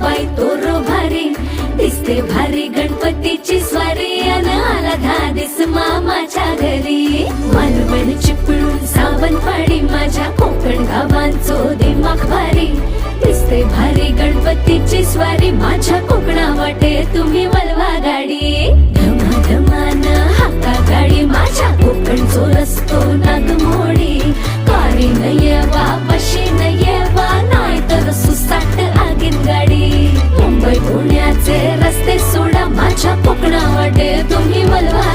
बाई तोरो भारी दिसते भारी गणपतीची स्वारी अन आला धादिस मामाच्या घरी. मालवण चिपळूण सावंतवाडी माझ्या कोकण गावांचो दिमाग भारी. दिसते भारी गणपतीची स्वारी माझ्या कोकणा वाटे तुम्ही वलवा गाडी. धमा धमान हाका गाडी माझ्या कोकणचो रस्तो माझ्या कोकणावाटे तुम्ही मलवा